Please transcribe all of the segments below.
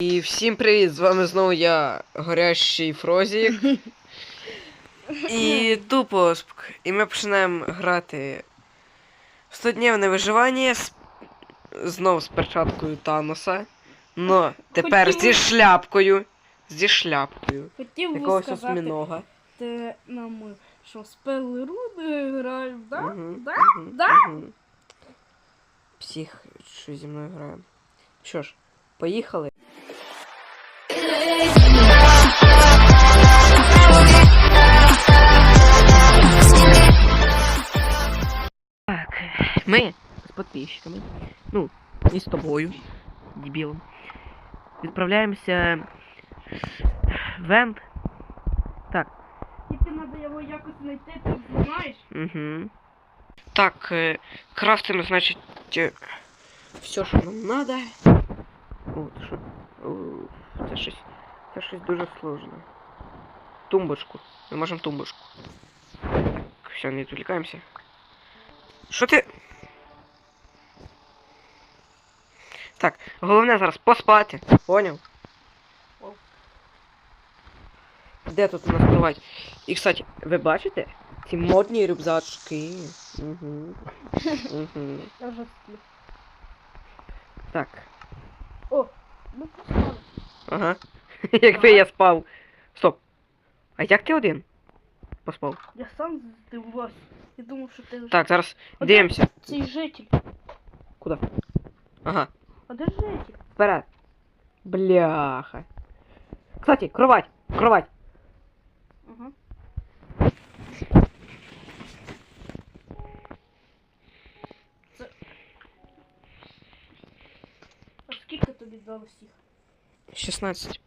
І всім привіт! З вами знову я, горящий Фрозік. І тупосп. І ми починаємо грати в 100-дневне виживання з... знов з перчаткою Таноса. Но тепер Хотів- зі шляпкою. Зі шляпкою. Хотів Якогось сказати, осьмінога. те нам що спели руди грають, да? Мгм, Да? мгм, Да? мгм. Псих, що зі мною грає. Що ж, поїхали. Так, ми з підписчиками, ну, і з тобою, дебілом, відправляємося в Енд. Так, Тільки треба його якось знайти, ти знаєш? Угу. Так, е, крафтимо, значить, е, все, що нам надо. О, це що? Щось. Це щось дуже сложне. Тумбочку. Ми можемо тумбочку. Так, все, не відволікаємося. Що ти? Так, головне зараз поспати. Поняв? Де тут у нас кровать? І, кстати, ви бачите? Ці модні рюкзачки. Угу. Угу. Так. О, ми поспали. Ага. Якби я спав. Стоп. А як ти один? Поспав. Я сам здивувався. Я думав, що ти вже... Так, зараз От дивимося. Цей житель. Куди? Ага. А де житель? Вперед. Бляха. Кстати, кровать. Кровать. Ага. Це... А скільки тобі дало всіх? 16.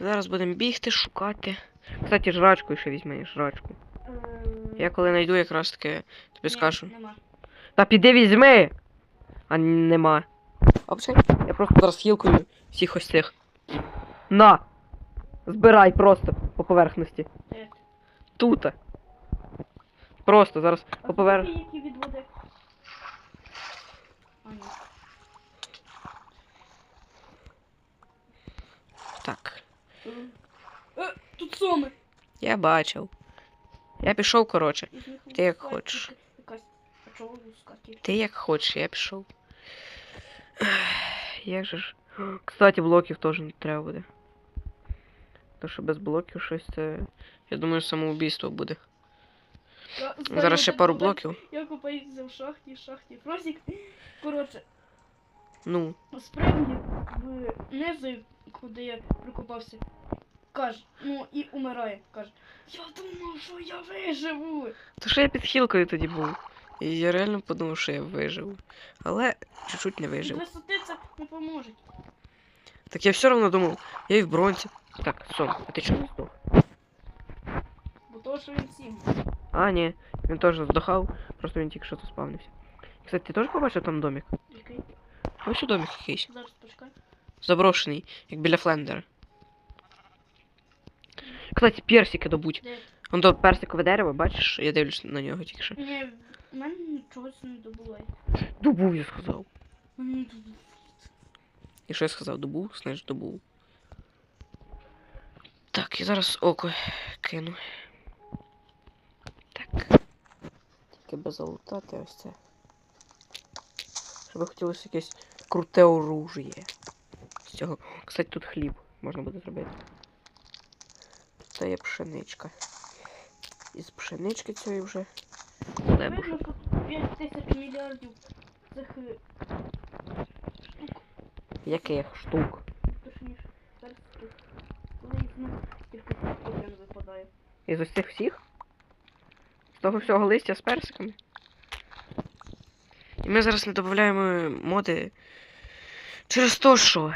Зараз будемо бігти, шукати. Кстати, жрачку ще візьми, жрачку. Я коли знайду якраз таки тобі скажу. Та піди візьми! А нема. А я просто зараз хілкою всіх ось цих. На! Збирай просто по поверхності. Де? Тут. Просто зараз по поверх. скільки які від води? А, ні. Так. Е, тут соми. Я бачив. Я пішов, коротше. Ти як хочеш. тільки Якась. Ти як хочеш, я пішов. Ех, Як же ж. Кстати, блоків теж не треба буде. То що без блоків щось це. Я думаю, самоубійство буде. Я знаю Зараз ще один пару момент. блоків. Я купаюся в шахті, в шахті. Фросік, коротше, Ну. спригнув в низи, куди я прикопався. Каже, ну і умирає. Каже, я думав, що я виживу. То що я під хілкою тоді був. І я реально подумав, що я виживу. Але чуть-чуть не вижив. висоти це не поможе. Так я все одно думав, я і в бронзі. Так, сон, а ти чого здох? Бо того, що він сім. А, ні, він теж здохав, просто він тільки що тут спавнився. Кстати, ти теж побачив там домик? Ось що домик якийсь. Зараз почекай. Заброшений, як біля Флендера. Кстати, персики добуть. Де? Вон то персикове дерево, бачиш, я дивлюсь на нього тільки що. Ні, в мене чогось не добуває. Добув, я сказав. Мені. І що я сказав? Добув? Значить добув. Так, я зараз око кину. Так. Тільки без залутати ось це. Щоб хотілося якесь круте оружие. З цього. Кстати, тут хліб можна буде зробити. Тут є пшеничка. Із пшенички цієї вже. Видно, тут 5 тисяч мільярдів цих е, штук, Яких штук? точніше, персиків. Коли їх ну, тільки один випадає. Із цих всіх? З того всього листя з персиками. І ми зараз не додаємо моди через те, що.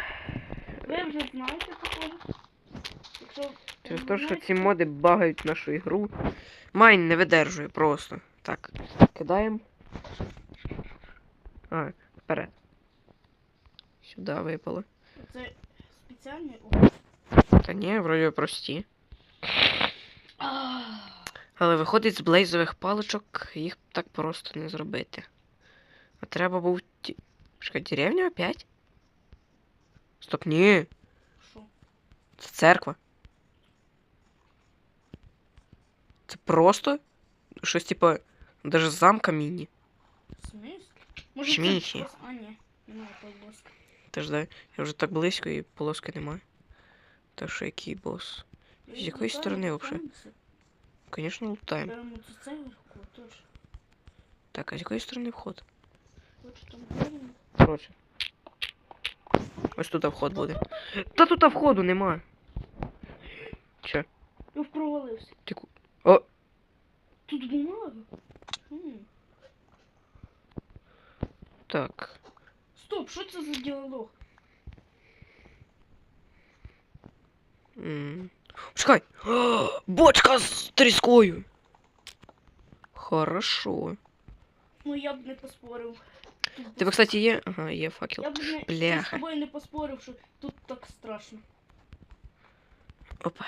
Ви вже знаєте такого? Якщо Через те, що ці моди багають нашу ігру. Майн не видержує просто. Так. Кидаємо. А, вперед. Сюди випало. Це спеціальний Та ні, вроді прості. Але виходить з блейзових паличок, їх так просто не зробити. А треба був. ті- Чекай, деревню опять? Стоп, ні. Що? Це церква. Це просто щось типа даже замка міні. В смислі? Може Смісі. це... А, ні. Ну, то боск. Ти ж дай, я вже так близько і полоски немає. Так що який бос? З якої сторони вообще? Звісно, лутаємо. Беремо цю цеглку, точно. Так, а з якої сторони вход? Коротше. Ось тут вход буде. Та тут входу нема. Че? Я провалився. Ти ку- О! Тут бумага. Так. Стоп, що це за діалог? М. Чекай! О, Бочка з тріскою! Хорошо. Ну я б не поспорив. Тебе, кстати, є? Ага, є факел. Я б не Бляха. з тобою не поспорив, що тут так страшно. Опа.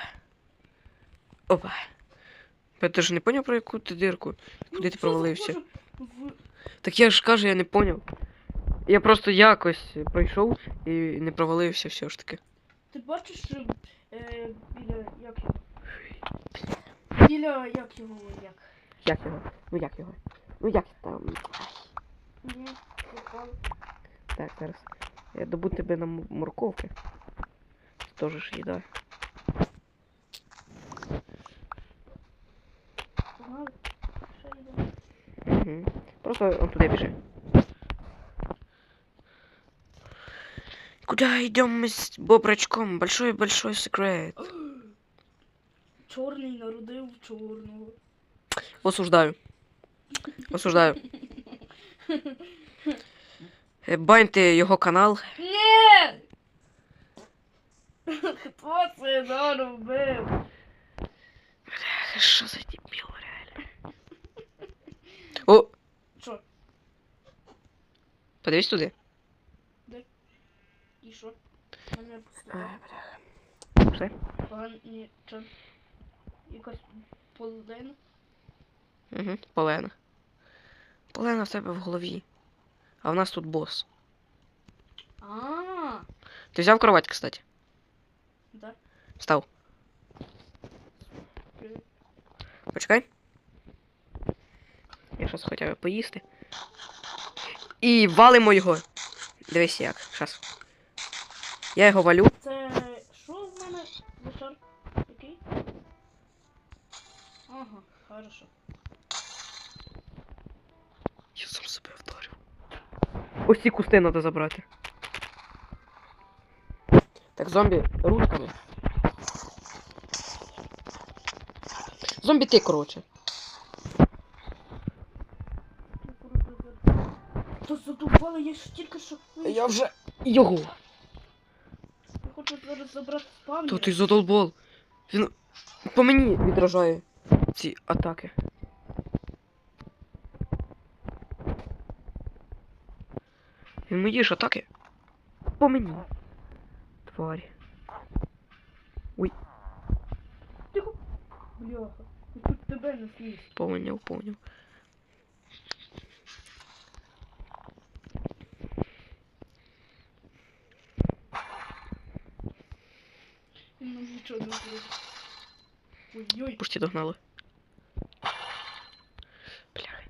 Опа. Я теж не поняв про яку ти дирку. Куди ти Ну, провалився? В... Так я ж кажу, я не поняв. Я просто якось пройшов і не провалився все ж таки. Ти бачиш, що е, біля як його? Біля як його як? Як його? Ну як його? Ну як там? Угу. Так, зараз. Я добу тебе на морковки. Теж ж їда. Угу. Просто он туди біжи. Куда идем мы с Бобрачком? Большой-большой секрет. Чорний народив чорного. Осуждаю. Осуждаю. Е, Баньте його канал. Ні! Хто це наробив? Що за дебіл, реально? О, Що? подивись туди. І що? Мене пустили. Все? Погані чо? Якась половина. Угу, полена. Полена в тебе в голові. А в нас тут бос. А, Ти взяв кровать, кстати. да. Став. Почекай. Я щас хотів поїсти. І валимо його. Дивись як. Щас. Я його валю. Це що в мене? Який? Ага, хорошо. Я сам себе вдарив. Ось ці кусти треба забрати. Так, зомбі ручками. Зомбі ти, коротше. То задовбали, я ж тільки що. Я вже його. Я хочу зараз забрати спавнер. То ти задолбал. Він по мені відражає ці атаки. Він мої ж атаки. По мені. Тварі. Тихо. Бляха. Тут тебе не зніс. Поняв, поняв. Він нам нічого не зробить. Ой-ой. Пусті догнали. Бляха.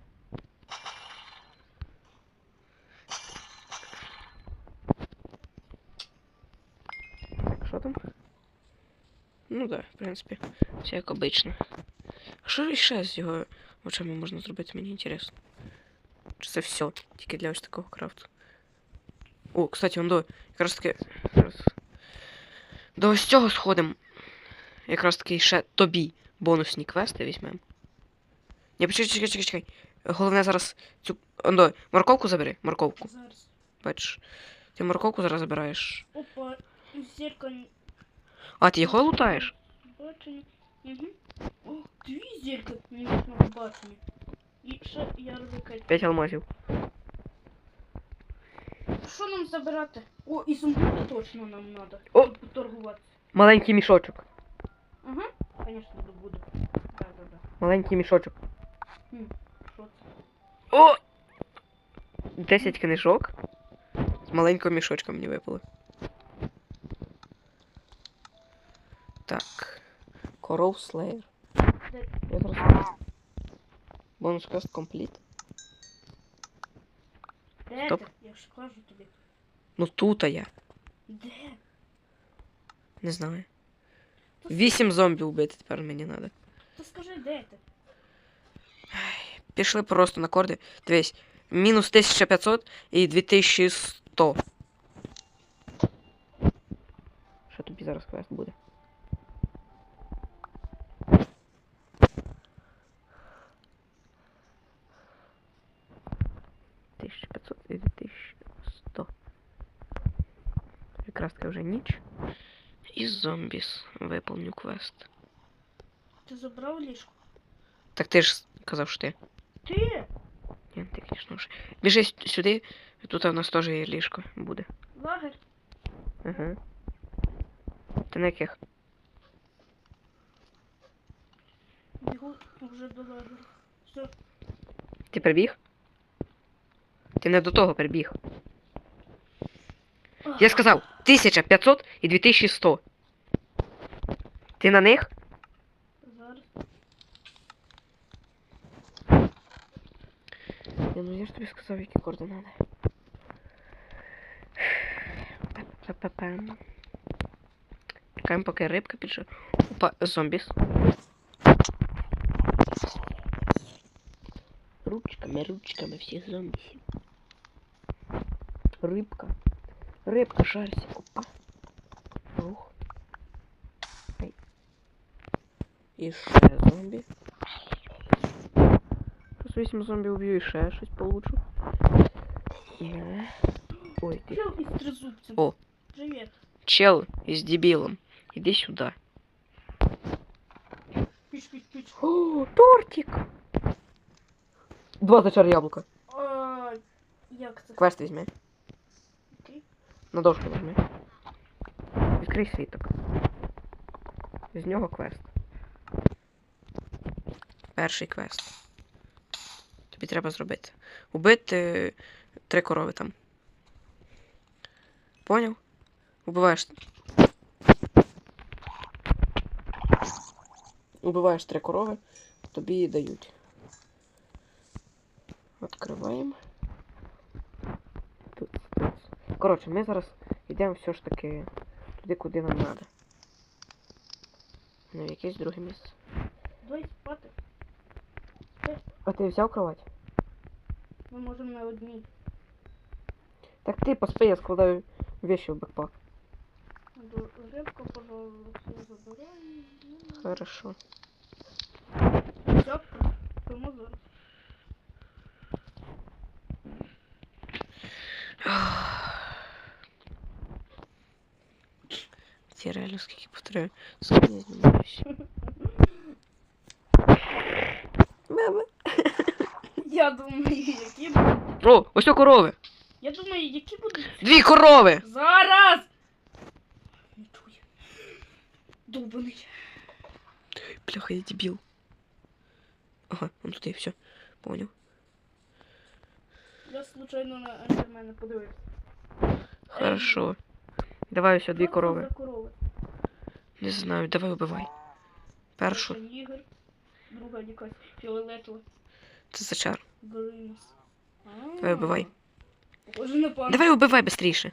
Так, що там? Ну да, в принципі, все як обично. А що ще з його очами можна зробити, мені інтересно. Чи це все? Тільки для ось такого крафту. О, кстати, он до. Якраз таки. Зараз. До ось цього сходимо. Якраз таки ще тобі бонусні квести візьмемо. Ні, почекай, чекай, чекай, чекай. Головне зараз цю. Ондо, морковку забери, морковку. Зараз. Бачиш. Ти морковку зараз забираєш. Опа. Зірка А, ти його лутаєш? побачення. Угу. О, дві зірки мені на побачення. І ще я розвикаю. П'ять алмазів. Що нам забирати? О, ізумруди точно нам треба. О! Торгуватися. Маленький мішочок. Ага, звісно, добуду. Да, да, да. Маленький мішочок. Хм, це? О! Десять книжок. З маленького мішочка мені випало. Так. Слеєр. Де? Я зараз. Бонус квест компліт. Де Стоп. ти? Я ж кажу тобі. Ну тут я. Де? Не знаю. То, Вісім зомбі вбити тепер мені треба. то скажи, де ти? Пішли просто на корди. Дивись. Мінус 1500 і 2100. Що тобі зараз квест буде? Тисяча п'ятсот і 2100. Якраз таки вже ніч. І зомбіс. Виповню квест. Ти забрав ліжко? Так ти ж казав, що ти. Ти? Ні, ти, звісно вже. Біжи с- сюди, тут у нас теж є ліжко буде. Лагер? Ага. Ти на яких? Бігу вже до лагеру. Все. Ти прибіг? Ти не до того прибіг. Я сказав 1500 і 2100. Ти на них? Зараз. Ні, ну я ж тобі сказав, які координати. Па-па-па-пам. Чекаємо, поки рибка підше. Опа, зомбіс. Ручками, ручками всіх зомбісів. Рибка. Рибка, шарся. Опа. Ух. Ай. І ще зомбі. Плюс 8 зомбі уб'ю і ще щось получу. Не. Ой, ти. Чел із тризубцем. О. Привіт. Чел із дебілом. Іди сюди. Піч, піч, піч. О, тортик! Два зачар яблука. А, як це? Квест візьми. На дошку візьми. Відкрий світок. З нього квест. Перший квест. Тобі треба зробити. Убити три корови там. Поняв? Убиваєш. Убиваєш три корови, тобі дають. Відкриваємо. Коротше, ми зараз йдемо все ж таки туди, куди нам треба. В якесь друге місце. Давай спати. А ти взяв кровать? Ми можемо на одній. Так ти поспи, я складаю вещи в бекпак. До- пожалуйста, забирай. Хорошо. Все, тому зараз. Ці реально скільки повторяю. Я знімаюся. Мама. Я думаю, які будуть. О, ось о корови. Я думаю, які будуть. Дві корови. Зараз! Не чую. Довбаний. Бляха, я дебіл. Ага, он туди, все. Понял. Я случайно на ендермена подивився. Хорошо. Давай ось о дві Що це корови. за корови? Не знаю, давай убивай. Першу. Перша Ігор, друга якась фіолетова, Це зачар. Гримас. Давай убивай. Похоже на пана. Давай убивай быстріше.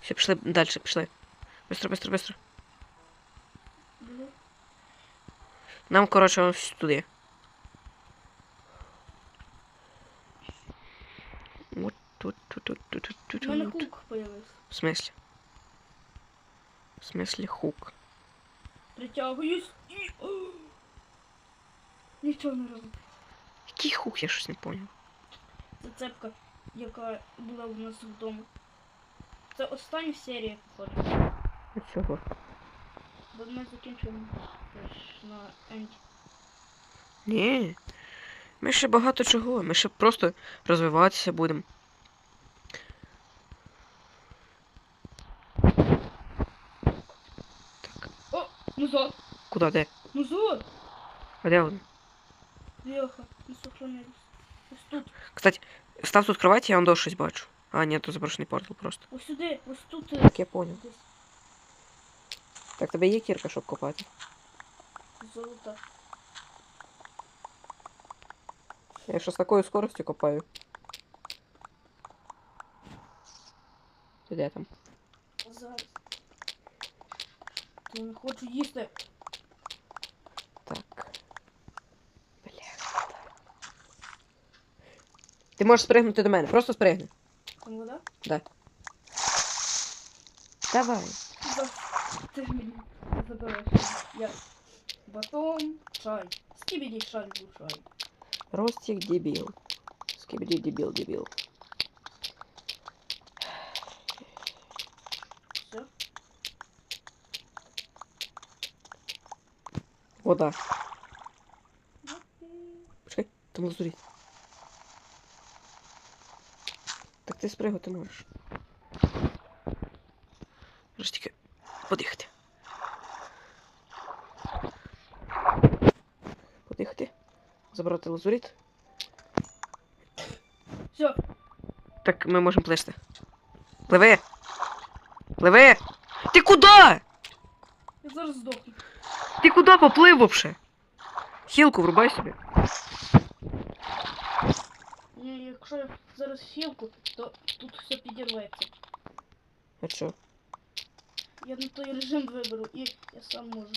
Все, пішли далі, пішли. Быстро, быстро, быстро. Бля. Нам, коротше, ось туди. Тут, тут, тут, тут, тут, тут, У мене кук появився. В смислі? В смислі хук. Притягуюсь і... Нічого не роблю. Який хук, я щось не поняв. Це цепка, яка була у нас вдома. Це остання серія, походу. Чого? Бо ми закінчуємо на енді. Ні. Ми ще багато чого. Ми ще просто розвиватися будемо. Назад! Куди, де? Назад! А де вони? Бляха, не сохранились. Ось тут. Кстати, став тут кровать, я вам щось бачу. А, ні, тут заброшений портал просто. Ось сюди, ось тут. е, Так, я понял. десь. Так, тебе є кірка, щоб копати. Золото. Я що з такою скоростю копаю. Ти де там? Зараз. Я не хочу їсти. Ти можеш спригнути до мене, просто спригни. Там вода? Давай. За... Ти ж мені забираєш. Я. Батон, чай. Скибіді шаль був чай. Ростик дебіл. Скибиди дебіл, дебіл. Все. Вода. Почекай, там лазурит. Ти спригати можеш. Можеш тільки подихати. Подихати. Забрати лазурит. Все. Так ми можемо плисти. Пливи! Пливи! Ти куди? Я зараз здохну. Ти куди поплив вообще? Хілку врубай собі. зараз хілку, то тут все підірветься. А що? Я на той режим виберу і я сам можу.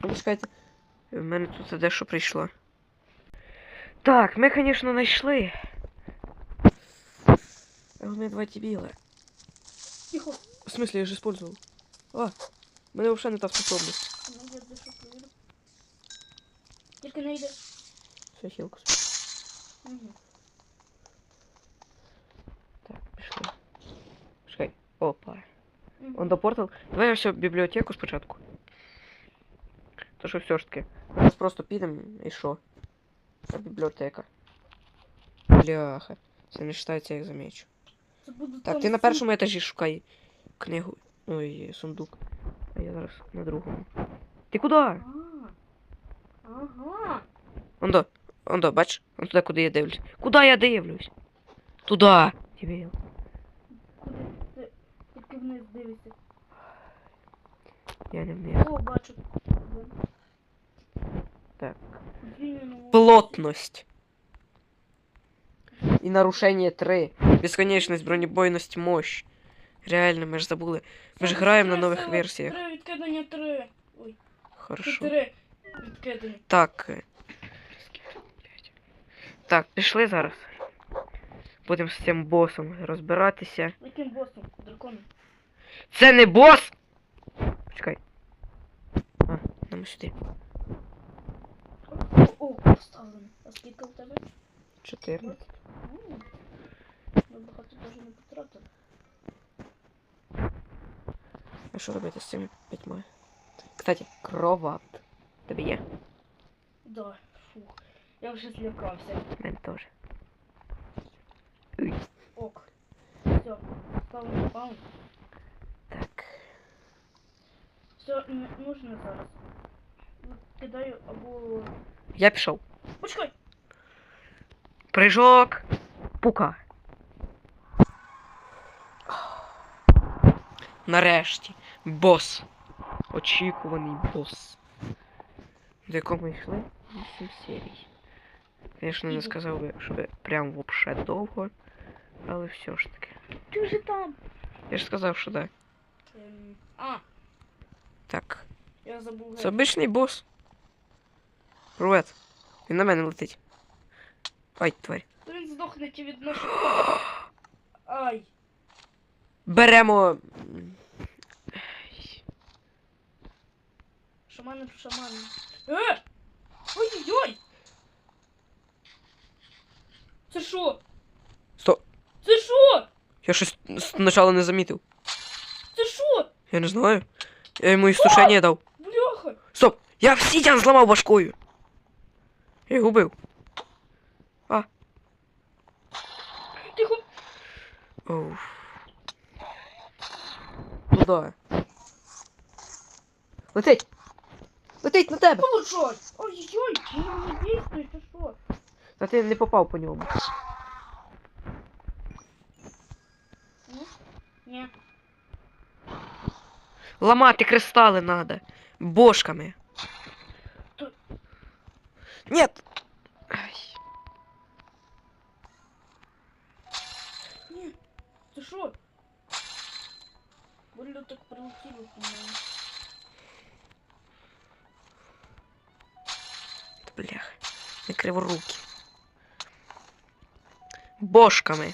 Ну, чекайте. В мене тут дещо прийшло. Так, ми, звісно, знайшли. Але ми два дебіла. Тихо. В смысле, я же использовал. А, в мене взагалі не та способність. Ну, я дещо провірю. Все, хілку. Угу. Так, пішли. Чекай. Опа. Он до портал. Давай все бібліотеку спочатку. То що все ж таки. Зараз просто підемо і що? А бібліотека. Бляха. Це не вважається як замічу. Так, ти на першому етажі шукай книгу. Ой, сундук. А я зараз на другому. Ти куди? А. Ага. Ондо, ондо, бач? Он туди, куди я дивлюсь. Куди я дивлюсь? Туди. Дебіл. Куди ти тільки вниз дивишся? Я не вмію. О, бачу. Так. Плотность. І нарушення 3. Безконечність, бронебойність, мощь. Реально, ми ж забули. Ми ж граємо на три нових версіях. Три відкидання три. Ой, Хорошо. чотири відкидання. Так. Так, пішли зараз. Будемо з цим босом розбиратися. Яким босом? Драконом. Це не бос! Чекай. А, нам сюди. О, поставлено. А скільки у тебе? 14. Ми багато даже не потратили. А що робити з цими п'ятьма? Кстати, кроват. Тобі є? Да, фух. Я вже злякався. Мене теж. Ок. Все, ставимо спаун. Так. Все, нужно зараз. Кидаю або. Я пішов. Почекай! Прыжок. Пука. Нарешті. Бос. Очікуваний бос. До якого ми йшли? 8 серій. Звісно, не сказав би, що прям вообще довго. Але все ж таки. Ти вже там! Я ж сказав, що да. Ем, А, Так. я забув. Це обичний бос. Привет. Він на мене летить. Ай, тварь. Він здохне ті від нашого. Ай! Беремо. Шамани шамани. Е! Ой-ой-ой! Це що? Сто. Це що? Я щось спочатку не замітив. Це що? Я не знаю. Я йому істушення дав. Бляха! Стоп! Я обсидіан зламав башкою. Я його убив. Тихо! Оу. Туда. Летить! Летить на тебе! Ой-ой-ой! Не дійствує, це що? Та ти не попав по ньому. Ні. Ламати кристали надо. Бошками. То- Нет. Ай. Ні. Це що? Больно так прилетіло по мене. Блях. Не криворукі. Бошками.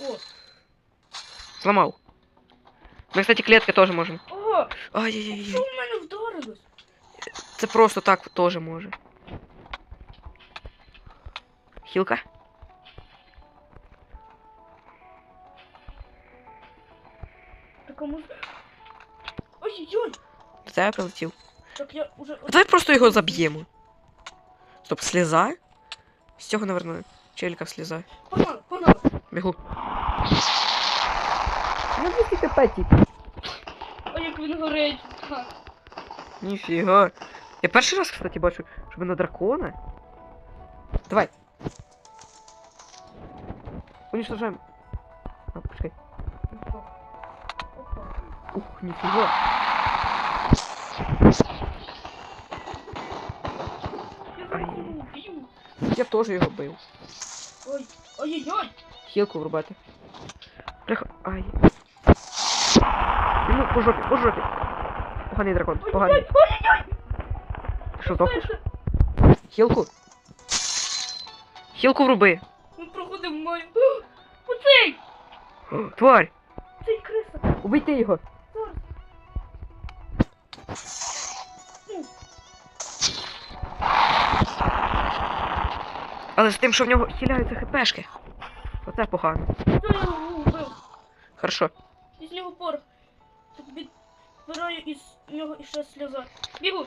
О, Зламав. Ми, кстати, клетки теж можемо. ого, що Ай-яй-яй. в мене вдарилось? Це просто так теж може. Хілка? Так а. Ой-ой-ой, До тебе прилетів. так я уже... А давай просто його заб'ємо. Стоп, сліза? З цього, наверное, Челиков, слезай. Бегу. Ну, ты тебе тип. Ой, Я первый раз, кстати, бачу, чтобы на дракона. Давай. Уничтожаем. А, пускай. Ух, нифига. Я тоже его был. Ой, ой-ой-ой. Хілку врубати. Прих... Ай. Ну, по жопі, по жопі. Поганий дракон, поганий. Ой-ой-ой, що, здохнеш? Хілку. Хілку вруби. Ми проходимо мою... Оцей! Тварь! Цей криса. Убийте його. Але з тим, що в нього хиляються хпшки. Оце погано. хто його вбив? Хорошо. Із нього порох. Відбираю із нього іще сльоза. Бігу.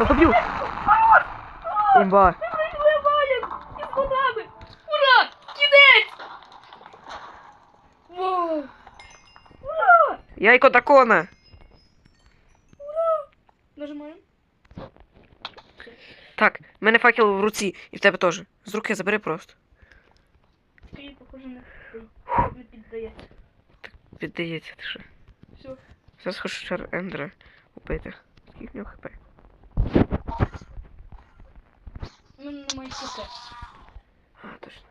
Я поб'ю! Імба. Ура! Кінець! Ура! Яйко дракона! Так, в мене факел в руці, і в тебе теж. З руки забери просто. Скоріше, похоже, не, піддається. Віддається ти що. Все. Зараз хочу шар Ендера убити. Скільки в нього хп? У мене немає хп. А, точно.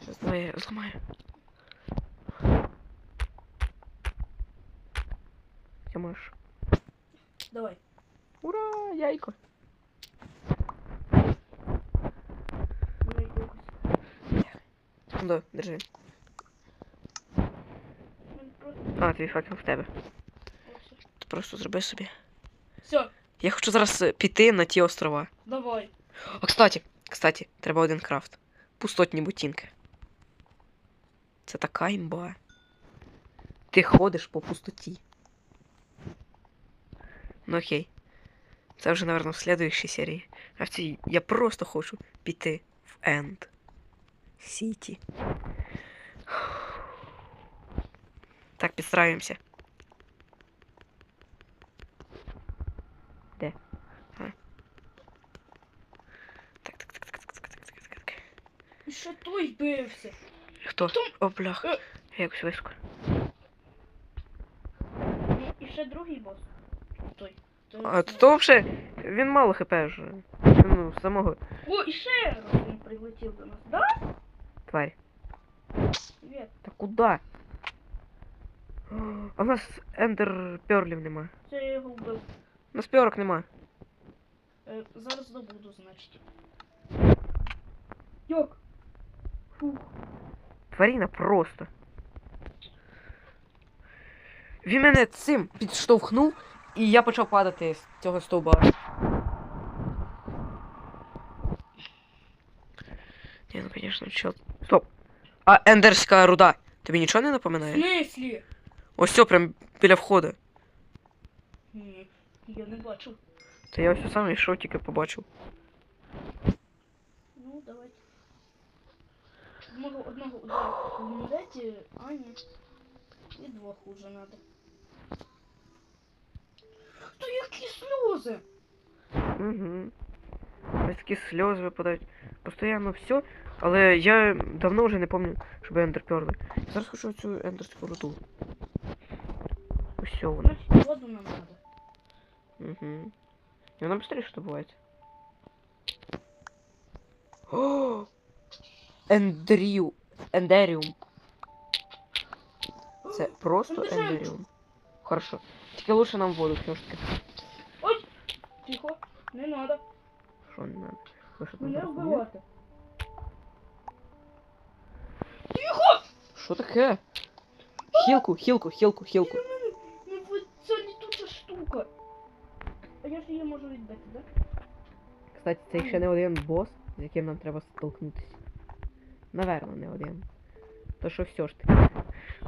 Зараз давай я зламаю. Я можеш. Давай. Ура, яйко. Давай якось. Да, держи. А, твій факел в тебе. Ти просто зроби собі. Все, Я хочу зараз е, піти на ті острова. давай. А, кстати, кстати, треба один крафт. Пустотні бутінки. Це така імба. Ти ходиш по пустоті. Ну окей. Це вже, наверное, в следующій серії. А в цій я просто хочу піти в Енд Сіті. Так, підстраюємося. Де? А. Так, так, так, так, так, так, так, так, так. Ще той бився. Хто? О, блях. Е. Я якось виску. Ну, і ще другий бос. Той. той А то вже він мало хп вже. Ну, самого О, і ще раз він прилетів до нас. Да? Тварь. Привіт. Та куди? А в нас ендер перлів нема. Це я його вбив. У нас пьорок нема. Е, зараз добуду, значить. Як? Фух. Тваріна просто. Він мене цим підштовхнув, і я почав падати з цього стовба. Ні, ну звісно, чел. Стоп. А ендерська руда. Тобі нічого не В напоминає? смислі? Ось все, прям біля входу. Ні, я не бачу. Та я ось сам йшов, тільки побачив. Ну, давайте. Одного, одного удару в мудеті, Ані. І двох уже надо. Та які сльози! Угу. Ось такі сльози випадають. Постоянно все. Але я давно вже не пам'ятаю, щоб ендер перли. Зараз хочу цю ендерську руду. воно. Значить, воду нам надо. Угу. И она быстрее что бывает. О! Ендрію. Ендеріум. Це просто Ендеріум. Хорошо. Тільки лучше нам воду таки. Ой! Тихо, не надо. Що не надо? Ви що там вбивати. Що таке? Хілку, хілку, хілку, хілку. Ну ви це літуча штука. А я ж її можу відбити, да? Кстати, це ще не один бос, з яким нам треба столкнутися. Наверно, не один. То що все ж таки.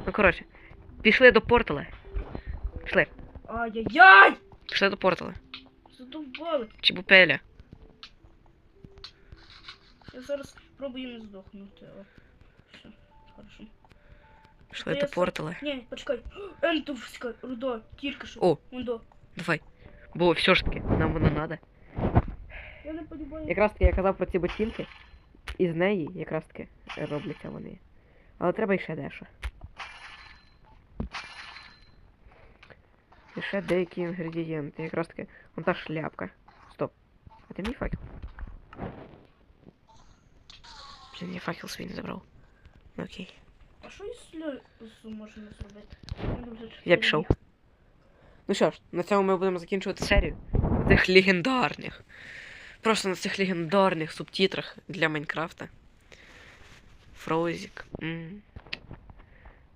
Ну коротше, пішли до портала. Пішли. Ай-яй-яй! Пішли до портала. Задовбали. Чебупеля. Я зараз спробую не здохнути. О. Все, хорошо. Пішли Я до сам- портала. Ні, почекай. Ентовська руда, тільки що. О. Мондо. Давай. Бо все ж таки, нам воно надо. Я не подібаю. Якраз таки я казав про ці ботинки. І з неї якраз таки робляться вони. Але треба іще дещо. І ще деякі інгредієнти. Якраз таки. Вон та шляпка. Стоп. А ти мій факел? Блін, я факел свій не забрав. Ну окей. А що із можна зробити? Я пішов. Ну що ж, на цьому ми будемо закінчувати серію. Цих легендарних. Просто на цих легендарних субтитрах для Майнкрафта. Фрозік. Ну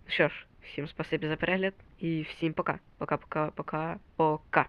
що ж, всім спасибі за перегляд і всім пока. Пока-пока-пока-пока.